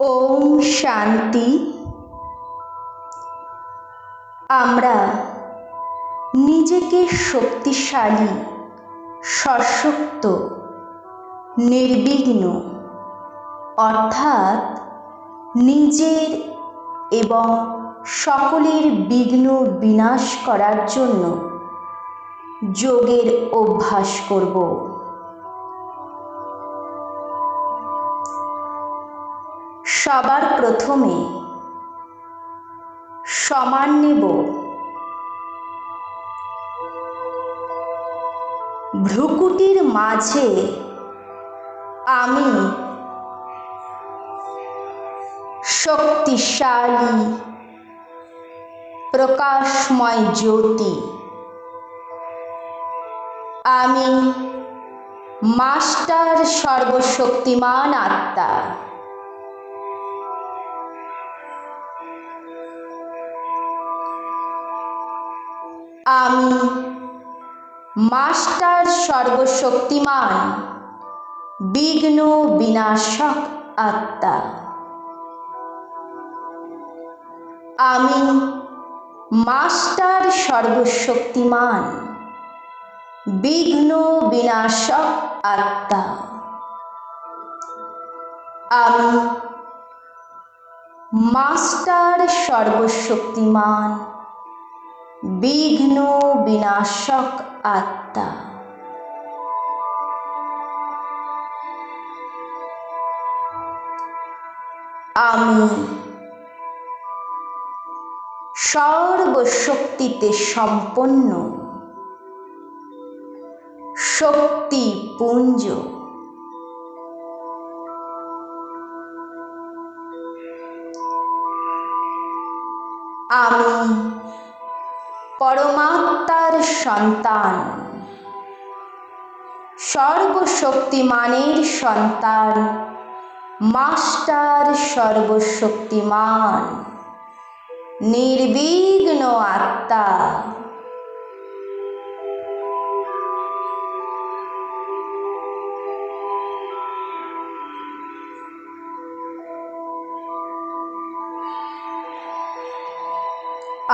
ওম শান্তি। আমরা নিজেকে শক্তিশালী, সশক্ত, নির্বিঘ্ন, অর্থাৎ নিজের এবং সকলের বিঘ্ন বিনাশ করার জন্য যোগের অভ্যাস করব। সবার প্রথমে সমান নেব। ভ্রুকুটির মাঝে আমি শক্তিশালী প্রকাশময় জ্যোতি। আমি মাস্টার সর্বশক্তিমান আত্মা। আমি মাস্টার সর্বশক্তিমান, বিঘ্ন বিনাশক আত্মা। আমি মাস্টার সর্বশক্তিমান, বিঘ্ন বিনাশক আত্মা। আমি মাস্টার সর্বশক্তিমান বিঘ্ন বিনাশক আত্মা। আমি সর্বশক্তিতে সম্পন্ন শক্তিপুঞ্জ। আমি সন্তান। সর্বশক্তিমানের সন্তান মাস্টার সর্বশক্তিমান নির্বিঘ্ন আত্মা।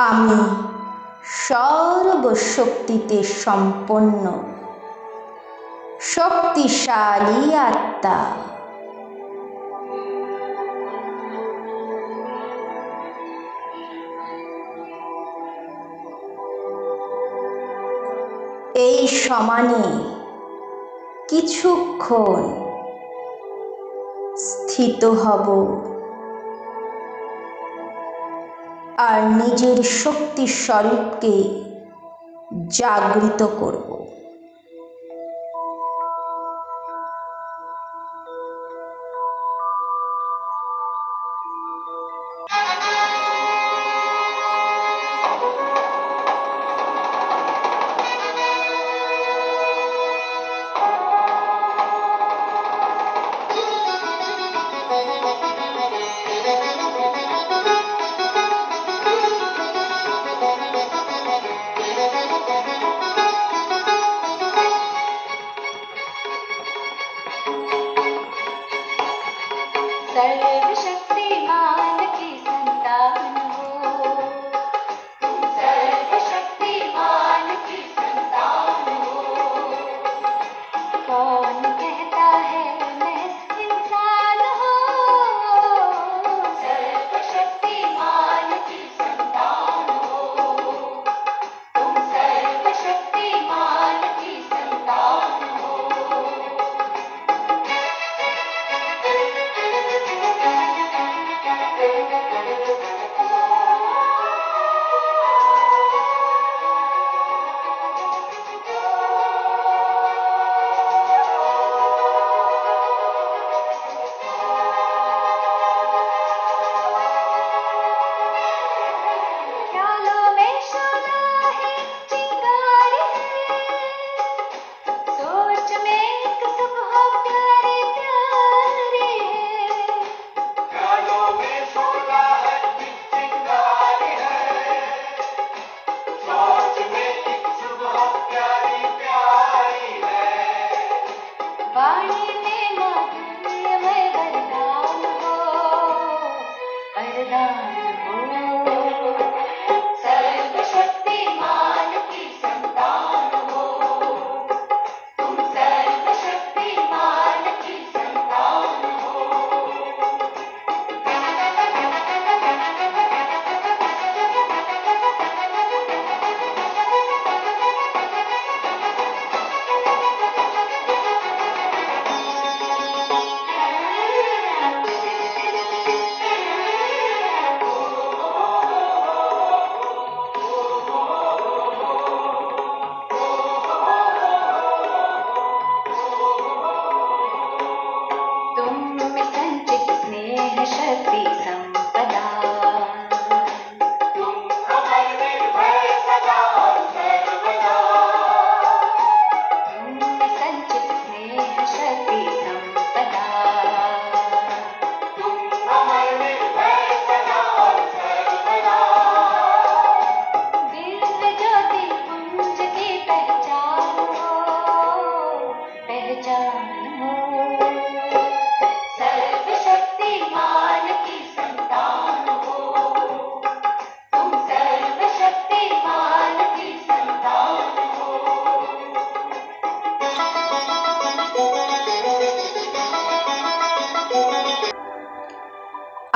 আমি সর্বশক্তিতে সম্পন্ন। শক্তিশালী আত্মা। এই সমানে কিছুক্ষণ স্থিত হব। আর নিজের শক্তি স্বরূপকে জাগ্রত করব।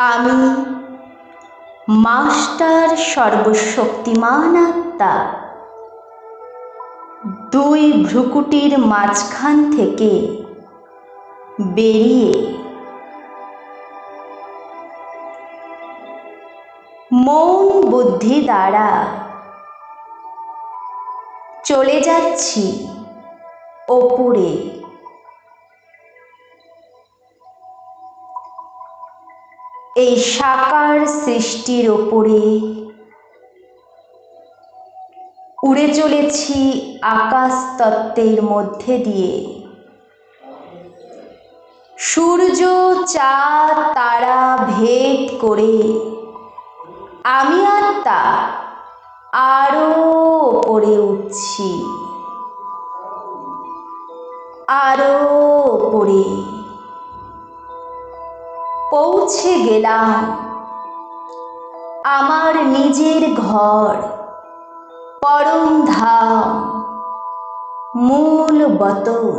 আমি মাস্টার সর্বশক্তিমান আত্মা। দুই ভ্রুকুটির মাঝখান থেকে বেরিয়ে মন বুদ্ধি দ্বারা চলে যাচ্ছি ওপরে। এই সাকার সৃষ্টির ওপরে। উড়ে চলেছি আকাশ তত্ত্বের মধ্যে দিয়ে। সূর্য চাঁদ তারা ভেদ করে। আমি আত্মা আরও ওপরে উঠছি। আরও ওপরে। পৌঁছে গেলাম। আমার নিজের ঘর, পরম ধাম, মূল বতন।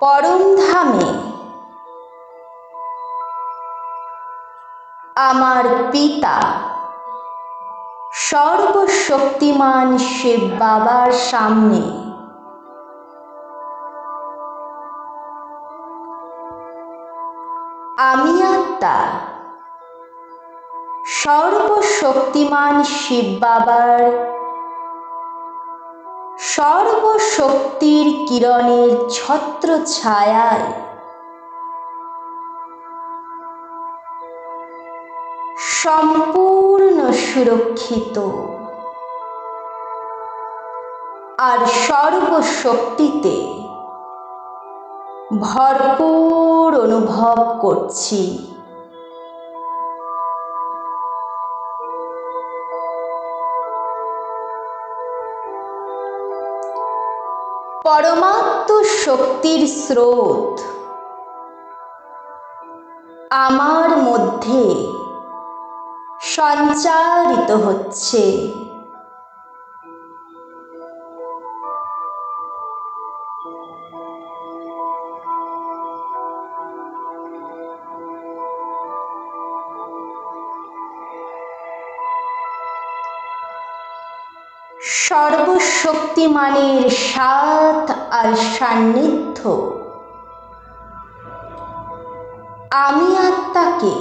পরম ধামে আমার পিতা, সর্বশক্তিমান শিব বাবার সামনে আত্মা সর্বশক্তিমান শিব বাবার। সর্বশক্তির কিরণের ছত্র ছায়ায়। সম্পূর্ণ সুরক্ষিত। আর সর্বশক্তিতে ভরপুর অনুভব করছি। পরমাত্ম শক্তির স্রোত। আমার মধ্যে সঞ্চারিত হচ্ছে। সর্বশক্তিমানের সাথ আর সান্নিধ্য। আমি আত্মাকে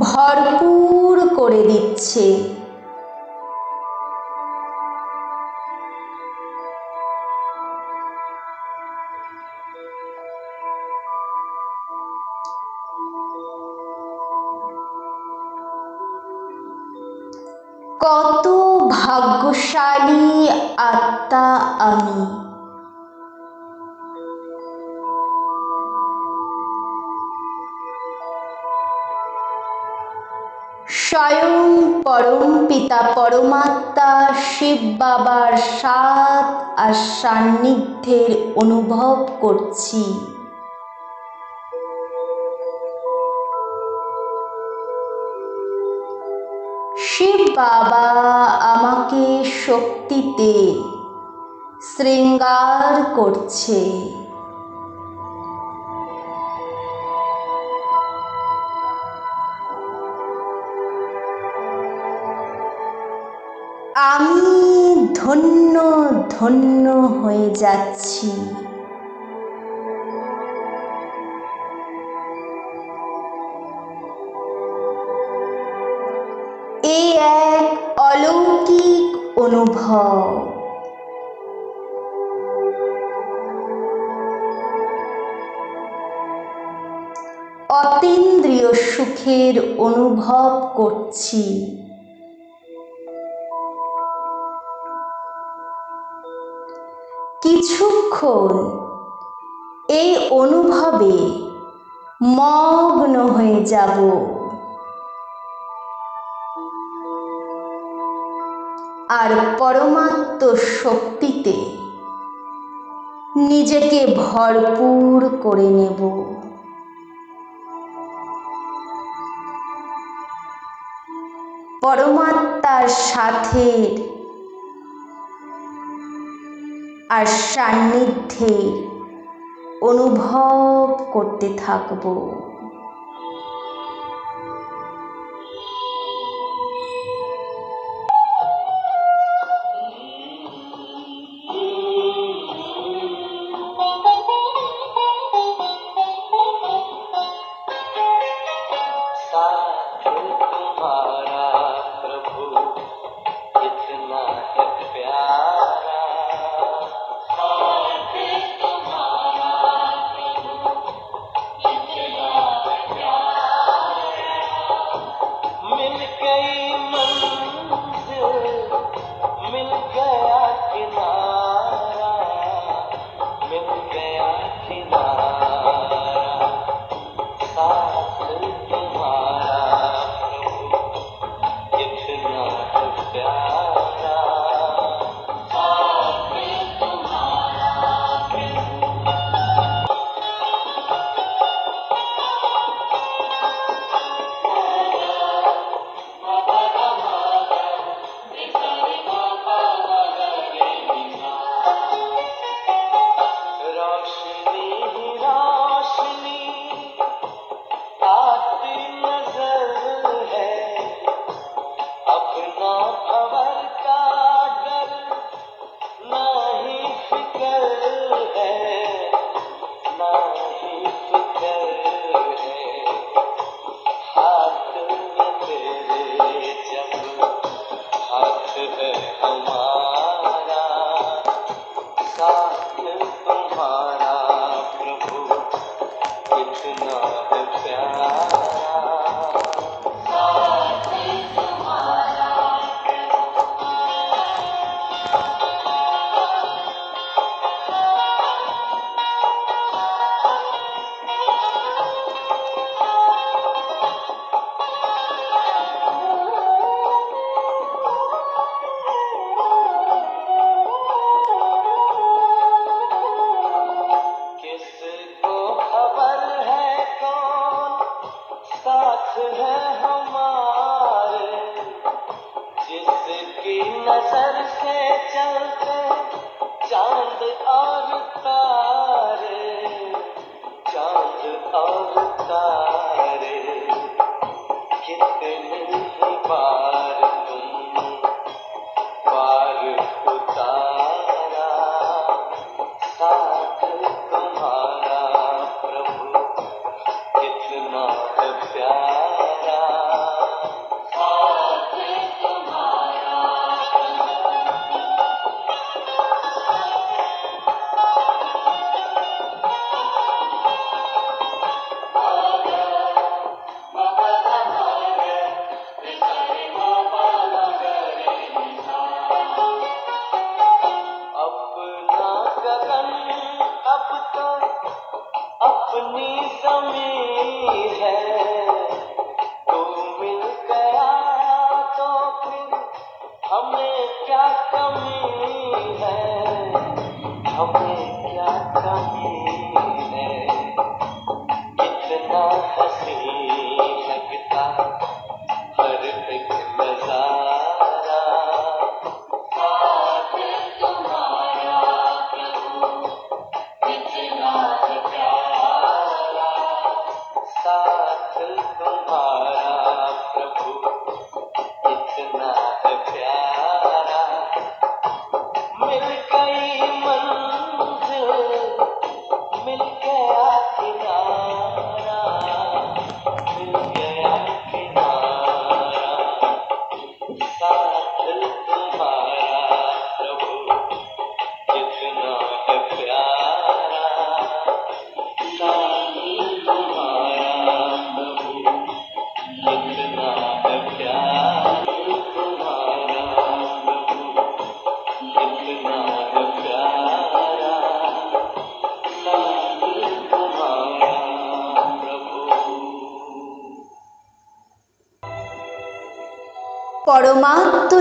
ভরপুর করে দিচ্ছে। আত্মা আমি। স্বয়ং পরম পিতা পরমাত্মা শিব বাবার সাত আর সান্নিধ্যের অনুভব করছি। শিব বাবা আমাকে শক্তিতে শৃঙ্গার করছে। আমি ধন্য ধন্য হয়ে যাচ্ছি। অনুভব। অতীন্দ্রিয় সুখের অনুভব করছি। কিছুক্ষণ এই অনুভবে মগ্ন হয়ে যাব। আর পরমাত্ম শক্তিতে নিজেকে ভরপুর করে নেব। পরমাত্মার সাথে আর সান্নিধ্যে অনুভব করতে থাকব।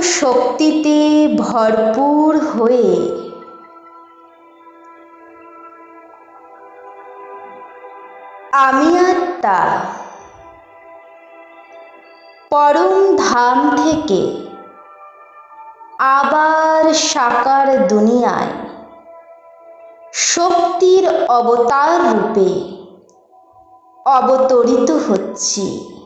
শক্তিতে ভরপুর হয়ে। আমি আত্মা। পরম ধাম থেকে আবার সাকার দুনিয়ায় শক্তির অবতার রূপে অবতরিত হচ্ছি।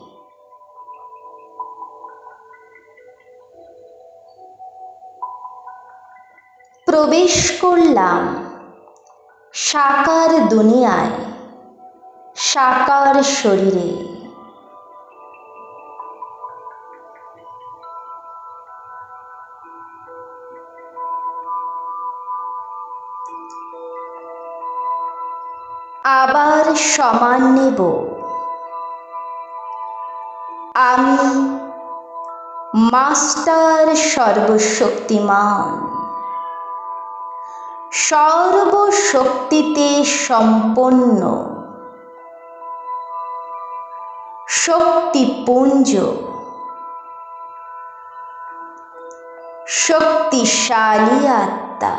প্রবেশ করলাম। সাকার দুনিয়ায় সাকার শরীরে। আবার সমান নেব। আমি মাস্টার সর্বশক্তিমান। সর্বশক্তিতে সম্পন্ন। শক্তিপুঞ্জ। শক্তিশালী আত্মা।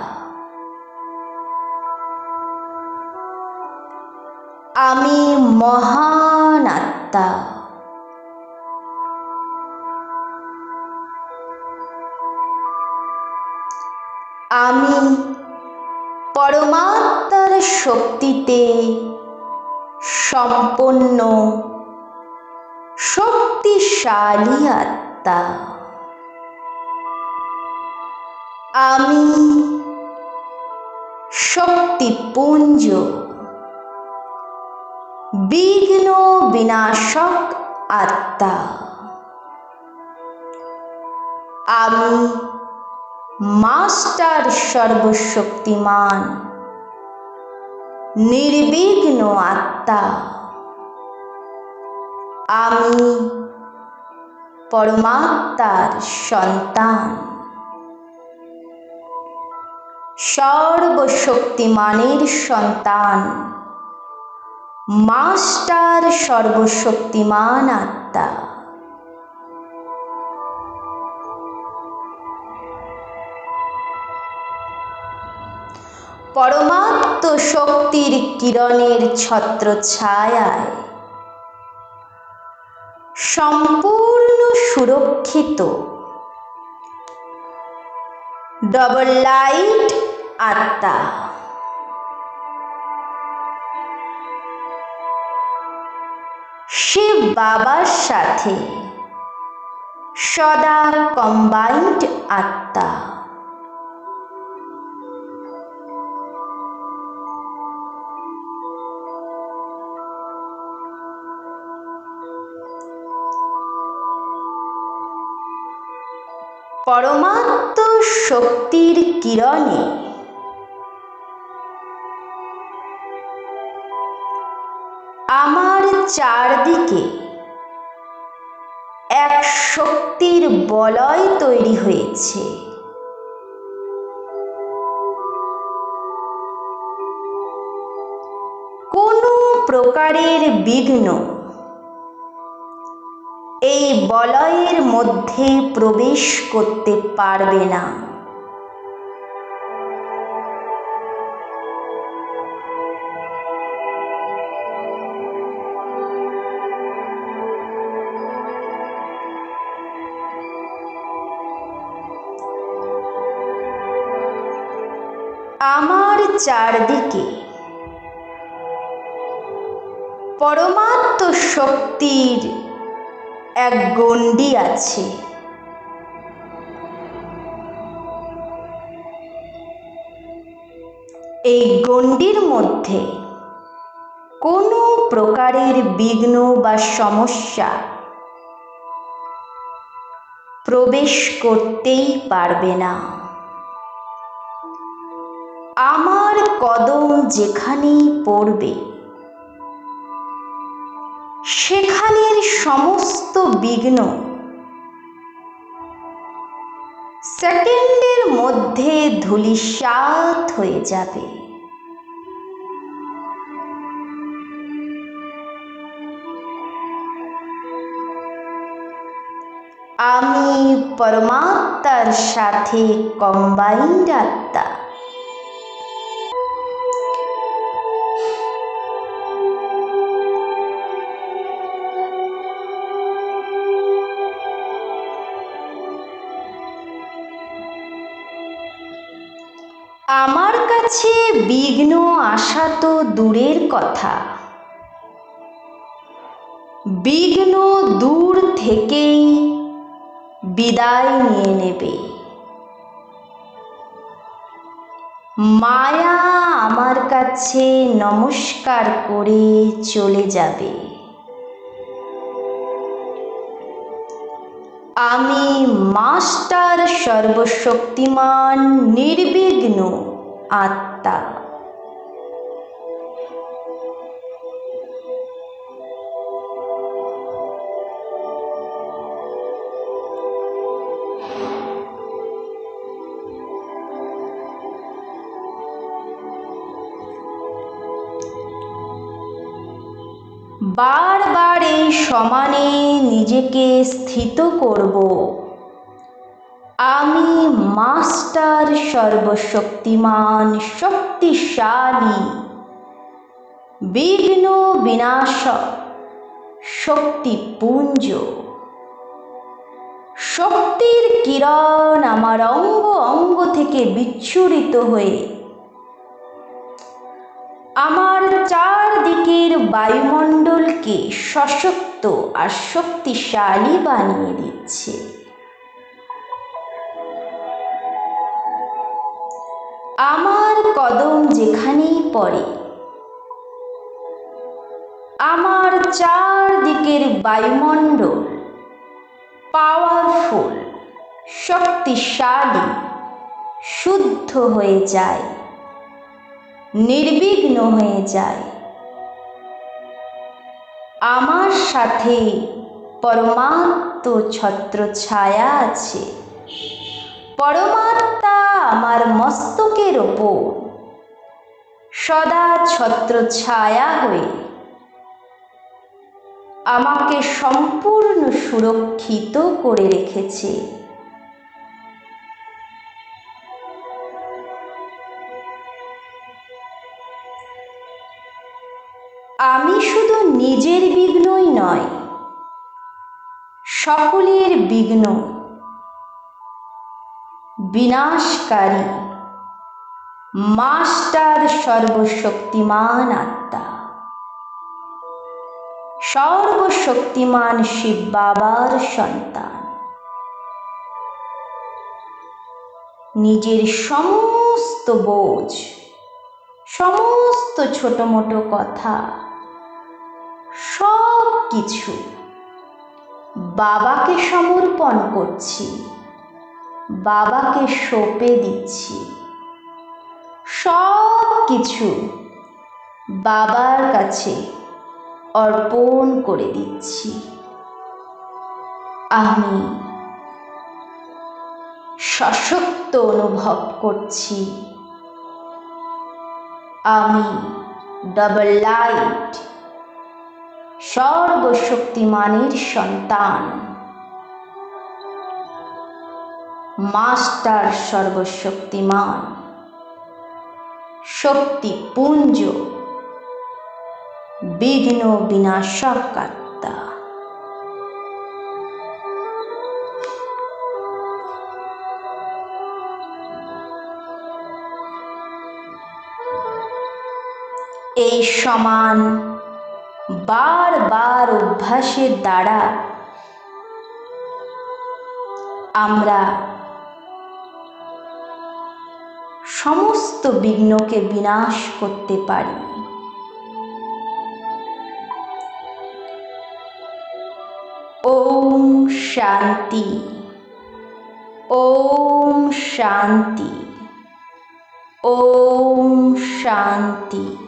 আমি মহান আত্মা। শক্তিতে সম্পন্ন শক্তিশালী আত্মা। আমি শক্তিপুঞ্জ বিঘ্ন বিনাশক আত্মা। আমি মাস্টার সর্বশক্তিমান নির্বিঘ্ন আত্মা। আমি পরমাত্মার সন্তান। সর্বশক্তিমানের সন্তান। মাস্টার সর্বশক্তিমান আত্মা। পরমাত্ম শক্তির কিরণের ছত্র ছায়ায় সম্পূর্ণ সুরক্ষিত। ডবল লাইট আত্মা। শিব বাবার সাথে সদা কম্বাইন্ড আত্মা। পরমাত্ম শক্তির কিরণে। আমার চারদিকে এক শক্তির বলয় তৈরি হয়েছে। কোনো প্রকারের বিঘ্ন এই বলয়ের মধ্যে প্রবেশ করতে পারবে না। আমার চারদিকে পরমাত্ম শক্তির এক গণ্ডি আছে। এই গণ্ডির মধ্যে কোনো প্রকারের বিঘ্ন বা সমস্যা প্রবেশ করতেই পারবে না। আমার কদম যেখানেই পড়বে সেখানের সমস্ত বিঘ্ন। সেকেন্ডের মধ্যে ধূলিসাৎ হয়ে যাবে। আমি পরমাত্মার সাথে কম্বাইন্ড আসা তো দূরের কথা। বিঘ্ন দূর থেকেই বিদায় নিয়ে নেবে। মায়া আমার কাছে নমস্কার করে চলে যাবে। আমি মাস্টার সর্বশক্তিমান, নির্বিঘ্ন আত্মা। সমানে নিজেকে স্থিত করব। আমি মাস্টার সর্বশক্তিমান, শক্তিশালী, বিঘ্ন বিনাশক শক্তিপুঞ্জ। শক্তির কিরণ আমার অঙ্গ অঙ্গ থেকে বিচ্ছুরিত হয়ে, আমার চারদিকের বায়ুমণ্ডলকে সশক্ত আর শক্তিশালী বানিয়ে দিচ্ছে। আমার কদম যেখানেই পড়ে, আমার চারদিকের বায়ুমণ্ডল পাওয়ারফুল শক্তিশালী, শুদ্ধ হয়ে যায়, নির্বিঘ্ন হয়ে যায়। আমার সাথে পরমাত্ম ছত্র ছায়া আছে। পরমাত্মা আমার মস্তকের ওপর। সদা ছত্র ছায়া হয়ে আমাকে সম্পূর্ণ সুরক্ষিত করে রেখেছে। আমি শুধু নিজের বিঘ্নই নয়, সকলের বিঘ্ন, বিনাশকারী, মাস্টার সর্বশক্তিমান আত্মা। সর্বশক্তিমান শিব বাবার সন্তান। নিজের সমস্ত বোঝ, সমস্ত ছোট মোটো কথা সব কিছু বাবাকে সমর্পণ করছি। বাবাকে সঁপে দিচ্ছি। সব কিছু বাবার কাছে অর্পণ করে দিচ্ছি। আমি সশক্ত অনুভব করছি। আমি ডাবল লাইট সর্বশক্তিমানের সন্তান। মাস্টার সর্বশক্তিমান। শক্তিপুঞ্জ। বিঘ্ন বিনাশক আত্মা এই সমান বারবার অভ্যাসের দ্বারা আমরা সমস্ত বিঘ্নকে বিনাশ করতে পারি। ওম শান্তি। ওম শান্তি। ওম শান্তি।